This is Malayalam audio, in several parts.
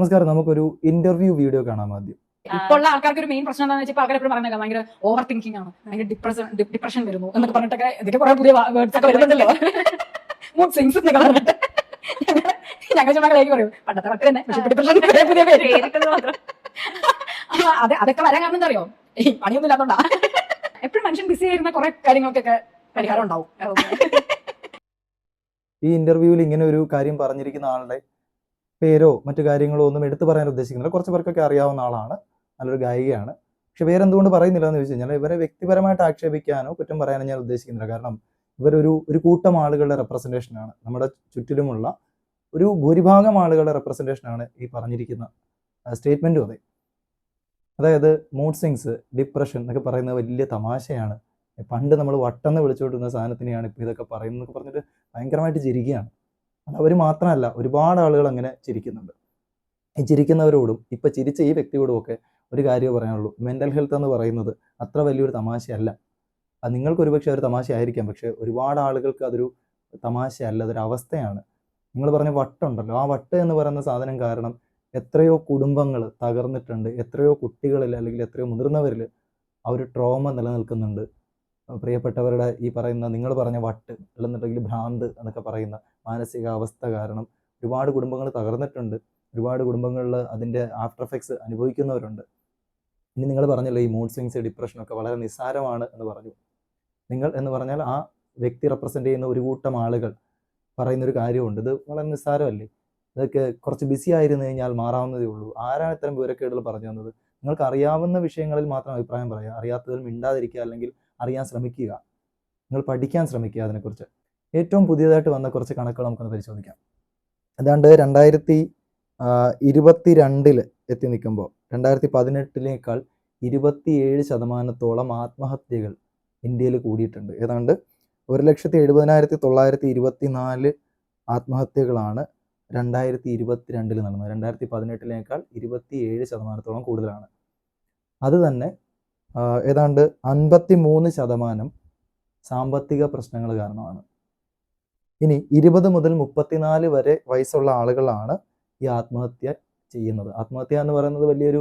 നമസ്കാരം നമുക്കൊരു ഇന്റർവ്യൂ വീഡിയോ കാണാം ആദ്യം. ഇപ്പൊ ഉള്ള ആൾക്കാർക്ക് ഒരു മെയിൻ പ്രശ്നം എന്താണെന്ന് വെച്ചാൽ ആൾക്കാർ എപ്പോഴും പറയുന്നത് ഭയങ്കര ഓവർ തിങ്കിങ് ആണ്. ഭയങ്കര ഡിപ്രഷൻ ഡിപ്രഷൻ വരുന്നു എന്നൊക്കെ പറഞ്ഞിട്ടൊക്കെ ഇതൊക്കെ കുറെ പുതിയ വേർഡ്സ് ഒക്കെ വരുന്നുണ്ടല്ലോ. മൂഡ് സിങ്സ് എന്നൊക്കെ പറഞ്ഞിട്ട് ഞങ്ങൾ ചുമ്മാക്കളേക്ക് പറയും പണ്ടത്തെ പട്ട് തന്നെ ഡിപ്രഷൻ പുതിയ പേര്. അതെ അതൊക്കെ വരാൻ കാരണം എന്താ അറിയോ ഈ പണിയൊന്നും ഇല്ലാത്തോണ്ടാ. എപ്പോഴും മനുഷ്യൻ ബിസി ആയിരുന്ന കുറെ കാര്യങ്ങൾക്കൊക്കെ പരിഹാരം ഉണ്ടാവും. ഈ ഇന്റർവ്യൂവിൽ ഇങ്ങനെ ഒരു കാര്യം പറഞ്ഞിരിക്കുന്ന ആളുടെ പേരോ മറ്റു കാര്യങ്ങളോ ഒന്നും എടുത്തു പറയാൻ ഉദ്ദേശിക്കുന്നില്ല. കുറച്ച് പേർക്കൊക്കെ അറിയാവുന്ന ആളാണ്. നല്ലൊരു ഗായികയാണ്. പക്ഷെ പേരെന്തുകൊണ്ട് പറയുന്നില്ല എന്ന് ചോദിച്ചു കഴിഞ്ഞാൽ ഇവരെ വ്യക്തിപരമായിട്ട് ആക്ഷേപിക്കാനോ കുറ്റം പറയാനോ ഞാൻ ഉദ്ദേശിക്കുന്നില്ല. കാരണം ഇവരൊരു ഒരു കൂട്ടം ആളുകളുടെ റെപ്രസെന്റേഷനാണ് നമ്മുടെ ചുറ്റിലുമുള്ള ഒരു ഭൂരിഭാഗം ആളുകളുടെ റെപ്രസെന്റേഷനാണ് ഈ പറഞ്ഞിരിക്കുന്ന സ്റ്റേറ്റ്മെന്റും അതെ. അതായത് മൂഡ് സ്വിങ്സ് ഡിപ്രഷൻ എന്നൊക്കെ പറയുന്നത് വലിയ തമാശയാണ്. പണ്ട് നമ്മൾ വട്ടെന്ന് വിളിച്ചുകൊണ്ടിരുന്ന സാധനത്തിനെയാണ് ഇപ്പോൾ ഇതൊക്കെ പറയുന്നത് എന്നൊക്കെ പറഞ്ഞിട്ട് ഭയങ്കരമായിട്ട് ചിരിക്കുകയാണ്. അത് അവർ മാത്രമല്ല ഒരുപാട് ആളുകൾ അങ്ങനെ ചിരിക്കുന്നുണ്ട്. ഈ ചിരിക്കുന്നവരോടും ഇപ്പൊ ചിരിച്ച ഈ വ്യക്തിയോടും ഒക്കെ ഒരു കാര്യമേ പറയാനുള്ളൂ. മെന്റൽ ഹെൽത്ത് എന്ന് പറയുന്നത് അത്ര വലിയൊരു തമാശയല്ല. അത് നിങ്ങൾക്ക് ഒരുപക്ഷെ ഒരു തമാശയായിരിക്കാം പക്ഷേ ഒരുപാട് ആളുകൾക്ക് അതൊരു തമാശയല്ല അതൊരു അവസ്ഥയാണ്. നിങ്ങൾ പറഞ്ഞ വട്ടുണ്ടല്ലോ. ആ വട്ട് എന്ന് പറയുന്ന സാധനം കാരണം എത്രയോ കുടുംബങ്ങൾ തകർന്നിട്ടുണ്ട്. എത്രയോ കുട്ടികളിൽ അല്ലെങ്കിൽ എത്രയോ മുതിർന്നവരിൽ ആ ഒരു ട്രോമ നിലനിൽക്കുന്നുണ്ട്. പ്രിയപ്പെട്ടവരുടെ ഈ പറയുന്ന നിങ്ങൾ പറഞ്ഞ വട്ട് അല്ലെന്നുണ്ടെങ്കിൽ ഭ്രാന്ത് എന്നൊക്കെ പറയുന്ന മാനസികാവസ്ഥ കാരണം ഒരുപാട് കുടുംബങ്ങൾ തകർന്നിട്ടുണ്ട്. ഒരുപാട് കുടുംബങ്ങളിൽ അതിന്റെ ആഫ്റ്റർ എഫക്ട്സ് അനുഭവിക്കുന്നവരുണ്ട്. ഇനി നിങ്ങൾ പറഞ്ഞല്ലോ ഈ മൂഡ് സ്വിങ്സ് ഡിപ്രഷനൊക്കെ വളരെ നിസ്സാരമാണ് എന്ന് പറഞ്ഞു. നിങ്ങൾ എന്ന് പറഞ്ഞാൽ ആ വ്യക്തി റെപ്രസെന്റ് ചെയ്യുന്ന ഒരു കൂട്ടം ആളുകൾ പറയുന്ന ഒരു കാര്യമുണ്ട്. ഇത് വളരെ നിസ്സാരമല്ലേ? ഇതൊക്കെ കുറച്ച് ബിസി ആയിരുന്നു കഴിഞ്ഞാൽ മാറാവുന്നതേ ഉള്ളൂ. ആരാണ് ഇത്തരം വിവരക്കേടുകൾ പറഞ്ഞു തന്നത്? നിങ്ങൾക്ക് അറിയാവുന്ന വിഷയങ്ങളിൽ മാത്രം അഭിപ്രായം പറയുക അറിയാത്തതിൽ മിണ്ടാതിരിക്കുക അല്ലെങ്കിൽ അറിയാൻ ശ്രമിക്കുക. നിങ്ങൾ പഠിക്കാൻ ശ്രമിക്കുക അതിനെക്കുറിച്ച്. ഏറ്റവും പുതിയതായിട്ട് വന്ന കുറച്ച് കണക്കുകൾ നമുക്കൊന്ന് പരിശോധിക്കാം. ഏതാണ്ട് രണ്ടായിരത്തി ഇരുപത്തി രണ്ടിൽ എത്തി നിൽക്കുമ്പോൾ രണ്ടായിരത്തി പതിനെട്ടിനേക്കാൾ ഇരുപത്തിയേഴ് ശതമാനത്തോളം ആത്മഹത്യകൾ ഇന്ത്യയിൽ കൂടിയിട്ടുണ്ട്. ഏതാണ്ട് ഒരു ലക്ഷത്തി എഴുപതിനായിരത്തി തൊള്ളായിരത്തി ഇരുപത്തി നാല് ആത്മഹത്യകളാണ് രണ്ടായിരത്തി ഇരുപത്തി രണ്ടിൽ നടന്നത്. രണ്ടായിരത്തി പതിനെട്ടിനേക്കാൾ ഇരുപത്തിയേഴ് ശതമാനത്തോളം കൂടുതലാണ്. അത് തന്നെ ഏതാണ്ട് അൻപത്തി മൂന്ന് ശതമാനം സാമ്പത്തിക പ്രശ്നങ്ങൾ കാരണമാണ്. ഇനി ഇരുപത് മുതൽ മുപ്പത്തിനാല് വരെ വയസ്സുള്ള ആളുകളാണ് ഈ ആത്മഹത്യ ചെയ്യുന്നത്. ആത്മഹത്യ എന്ന് പറയുന്നത് വലിയൊരു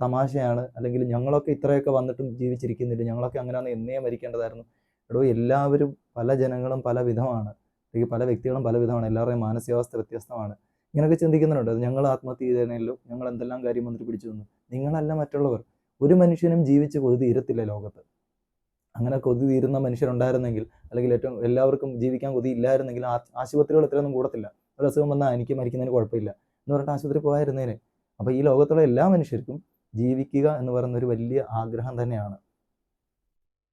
തമാശയാണ്. അല്ലെങ്കിൽ ഞങ്ങളൊക്കെ ഇത്രയൊക്കെ വന്നിട്ടും ജീവിച്ചിരിക്കുന്നില്ല. ഞങ്ങളൊക്കെ അങ്ങനെയാണ് എന്നേ മരിക്കേണ്ടതായിരുന്നു. എടോ എല്ലാവരും പല ജനങ്ങളും പല വിധമാണ്. അല്ലെങ്കിൽ പല വ്യക്തികളും പല വിധമാണ്. എല്ലാവരുടെയും മാനസികാവസ്ഥ വ്യത്യസ്തമാണ്. ഇങ്ങനെയൊക്കെ ചിന്തിക്കുന്നുണ്ട്. ഞങ്ങൾ ആത്മഹത്യ ചെയ്തതിനല്ലോ ഞങ്ങൾ എന്തെല്ലാം കാര്യം വന്നിട്ട് പിടിച്ചു തന്നു നിങ്ങളല്ല മറ്റുള്ളവർ. ഒരു മനുഷ്യനും ജീവിച്ച് കൊതി തീരത്തില്ല ലോകത്ത്. അങ്ങനെ കൊതി തീരുന്ന മനുഷ്യരുണ്ടായിരുന്നെങ്കിൽ അല്ലെങ്കിൽ ഏറ്റവും എല്ലാവർക്കും ജീവിക്കാൻ കൊതി ഇല്ലായിരുന്നെങ്കിൽ ആശുപത്രികൾ ഇത്രയൊന്നും കൂടത്തില്ല. ഒരു അസുഖം വന്നാൽ എനിക്ക് മരിക്കുന്നതിന് കുഴപ്പമില്ല എന്ന് പറഞ്ഞിട്ട് ആശുപത്രി പോയായിരുന്നേനെ. അപ്പോൾ ഈ ലോകത്തുള്ള എല്ലാ മനുഷ്യർക്കും ജീവിക്കുക എന്ന് പറയുന്ന ഒരു വലിയ ആഗ്രഹം തന്നെയാണ്.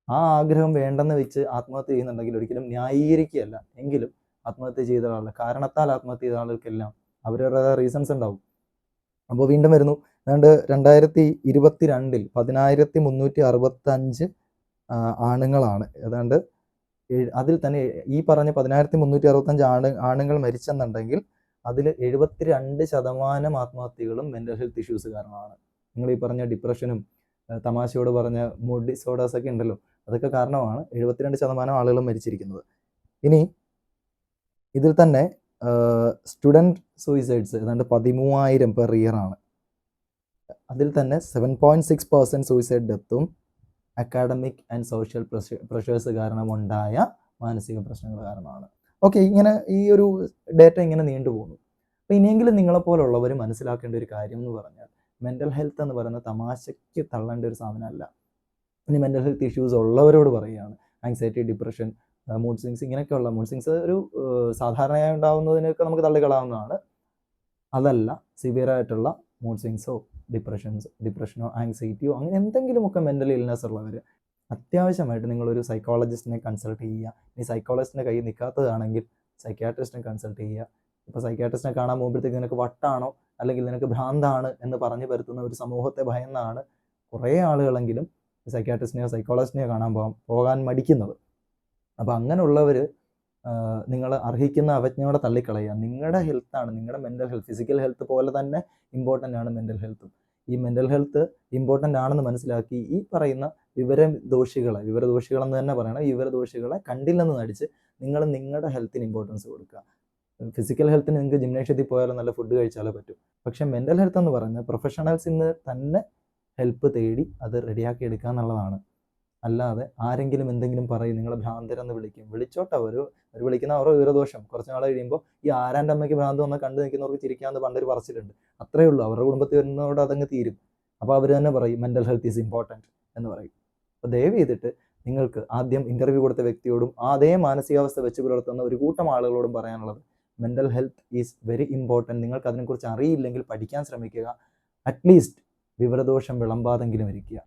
ആ ആഗ്രഹം വേണ്ടെന്ന് വെച്ച് ആത്മഹത്യ ചെയ്യുന്നുണ്ടെങ്കിൽ ഒരിക്കലും ന്യായീകരിക്കുകയല്ല. എങ്കിലും ആത്മഹത്യ ചെയ്ത ആളുടെ കാരണത്താൽ ആത്മഹത്യ ചെയ്ത ആളുകൾക്കെല്ലാം അവരവരുടെ റീസൺസ് ഉണ്ടാവും. അപ്പോൾ വീണ്ടും വരുന്നു. ഏതാണ്ട് രണ്ടായിരത്തി ഇരുപത്തി രണ്ടിൽ പതിനായിരത്തി മുന്നൂറ്റി അറുപത്തഞ്ച് ആണുങ്ങളാണ്. ഏതാണ്ട് അതിൽ തന്നെ ഈ പറഞ്ഞ പതിനായിരത്തി മുന്നൂറ്റി അറുപത്തഞ്ച് ആണ് ആണുങ്ങൾ മരിച്ചെന്നുണ്ടെങ്കിൽ അതിൽ എഴുപത്തിരണ്ട് ശതമാനം ആത്മഹത്യകളും മെന്റൽ ഹെൽത്ത് ഇഷ്യൂസ് കാരണമാണ്. നിങ്ങൾ ഈ പറഞ്ഞ ഡിപ്രഷനും തമാശയോട് പറഞ്ഞ മൂഡ് ഡിസോർഡേഴ്സ് ഒക്കെ ഉണ്ടല്ലോ അതൊക്കെ കാരണമാണ് എഴുപത്തിരണ്ട് ശതമാനം ആളുകൾ മരിച്ചിരിക്കുന്നത്. ഇനി ഇതിൽ തന്നെ സ്റ്റുഡന്റ് സൂയിസൈഡ്സ് ഏതാണ്ട് പതിമൂവായിരം പെർ ഇയർ ആണ്. അതിൽ തന്നെ seven point six percent suicide ഡെത്തും academic and social pressures കാരണമുണ്ടായ മാനസിക പ്രശ്നങ്ങൾ കാരണമാണ്. ഓക്കെ ഇങ്ങനെ ഈ ഒരു ഡേറ്റ ഇങ്ങനെ നീണ്ടുപോകുന്നു അപ്പോൾ ഇനിയെങ്കിലും നിങ്ങളെപ്പോലുള്ളവർ മനസ്സിലാക്കേണ്ട ഒരു കാര്യം എന്ന് പറഞ്ഞാൽ മെന്റൽ ഹെൽത്ത് എന്ന് പറയുന്ന തമാശയ്ക്ക് തള്ളേണ്ട ഒരു സാധനമല്ല. ഇനി മെന്റൽ ഹെൽത്ത് ഇഷ്യൂസ് ഉള്ളവരോട് പറയുകയാണ്. ആങ്സൈറ്റി ഡിപ്രഷൻ മൂഡ് സ്വിങ്സ് ഇങ്ങനെയൊക്കെയുള്ള മൂഡ് സ്വിങ്സ് ഒരു ഏഹ്, സാധാരണയായി ഉണ്ടാകുന്നതിനൊക്കെ നമുക്ക് തള്ളിക്കളാവുന്നതാണ് അതല്ല സിവിയർ ആയിട്ടുള്ള മൂഡ് സ്വിങ്സോ ഡിപ്രഷൻസ് ഡിപ്രഷനോ ആങ്സൈറ്റിയോ അങ്ങനെ എന്തെങ്കിലുമൊക്കെ മെന്റൽ ഇൽനെസ് ഉള്ളവർ അത്യാവശ്യമായിട്ട് നിങ്ങളൊരു സൈക്കോളജിസ്റ്റിനെ കൺസൾട്ട് ചെയ്യുക. ഈ സൈക്കോളജിസ്റ്റിന്റെ കയ്യിൽ നിൽക്കാത്തതാണെങ്കിൽ സൈക്യാട്രിസ്റ്റിനെ കൺസൾട്ട് ചെയ്യുക. ഇപ്പോൾ സൈക്യാട്രിസ്റ്റിനെ കാണാൻ പോകുമ്പോഴത്തേക്ക് നിനക്ക് വട്ടാണോ? അല്ലെങ്കിൽ നിനക്ക് ഭ്രാന്താണ് എന്ന് പറഞ്ഞു പരത്തുന്ന ഒരു സമൂഹത്തെ ഭയന്നാണ് കുറേ ആളുകളെങ്കിലും സൈക്യാട്രിസ്റ്റിനെയോ സൈക്കോളജിസ്റ്റിനെയോ കാണാൻ പോകാൻ പോകാൻ മടിക്കുന്നത്. അപ്പോൾ അങ്ങനെയുള്ളവർ നിങ്ങൾ അർഹിക്കുന്ന അവജ്ഞയോടെ തള്ളിക്കളയുക. നിങ്ങളുടെ ഹെൽത്താണ് നിങ്ങളുടെ മെന്റൽ ഹെൽത്ത് ഫിസിക്കൽ ഹെൽത്ത് പോലെ തന്നെ ഇമ്പോർട്ടന്റ് ആണ് മെന്റൽ ഹെൽത്തും ഈ മെന്റൽ ഹെൽത്ത് ഇമ്പോർട്ടന്റ് ആണെന്ന് മനസ്സിലാക്കി ഈ പറയുന്ന വിവരദോഷികളെ വിവരദോഷികളെന്ന് തന്നെ പറയണം. വിവരദോഷികളെ കണ്ടില്ലെന്ന് നടിച്ച് നിങ്ങൾ നിങ്ങളുടെ ഹെൽത്തിന് ഇമ്പോർട്ടൻസ് കൊടുക്കുക. ഫിസിക്കൽ ഹെൽത്തിന് നിങ്ങൾക്ക് ജിംനേഷ്യത്തിൽ പോയാലോ നല്ല ഫുഡ് കഴിച്ചാലോ പറ്റും. പക്ഷേ മെന്റൽ ഹെൽത്ത് എന്ന് പറഞ്ഞാൽ പ്രൊഫഷണൽസിൽ നിന്ന് തന്നെ ഹെൽപ്പ് തേടി അത് റെഡിയാക്കി എടുക്കുക എന്നുള്ളതാണ്. അല്ലാതെ ആരെങ്കിലും എന്തെങ്കിലും പറയും നിങ്ങളെ ഭ്രാന്തരെന്ന് വിളിക്കും. വിളിച്ചോട്ടെ അവർ അവർ വിളിക്കുന്ന അവരുടെ വിവരദോഷം. കുറച്ച് നാൾ കഴിയുമ്പോൾ ഈ ആരാന്റെ അമ്മയ്ക്ക് ഭ്രാന്ത് വന്നാൽ കണ്ടു നിൽക്കുന്നവർക്ക് ചിരിക്കാമെന്ന് പണ്ടൊരു പറച്ചിലുണ്ട്. അത്രേ ഉള്ളൂ. അവരുടെ കുടുംബത്തിൽ വരുന്നതോട് അതങ്ങ് തീരും. അപ്പോൾ അവർ തന്നെ പറയും മെന്റൽ ഹെൽത്ത് ഈസ് ഇമ്പോർട്ടന്റ് എന്ന് പറയും. അപ്പോൾ ദയവ് ചെയ്തിട്ട് നിങ്ങൾക്ക് ആദ്യം ഇന്റർവ്യൂ കൊടുത്ത വ്യക്തിയോടും അതേ മാനസികാവസ്ഥ വെച്ച് പുലർത്തുന്ന ഒരു കൂട്ടം ആളുകളോടും പറയാനുള്ളത് mental health is very important നിങ്ങൾക്ക് അതിനെക്കുറിച്ച് അറിയില്ലെങ്കിൽ പഠിക്കാൻ ശ്രമിക്കുക. അറ്റ്ലീസ്റ്റ് വിവരദോഷം വിളമ്പാതെങ്കിലും ഇരിക്കുക.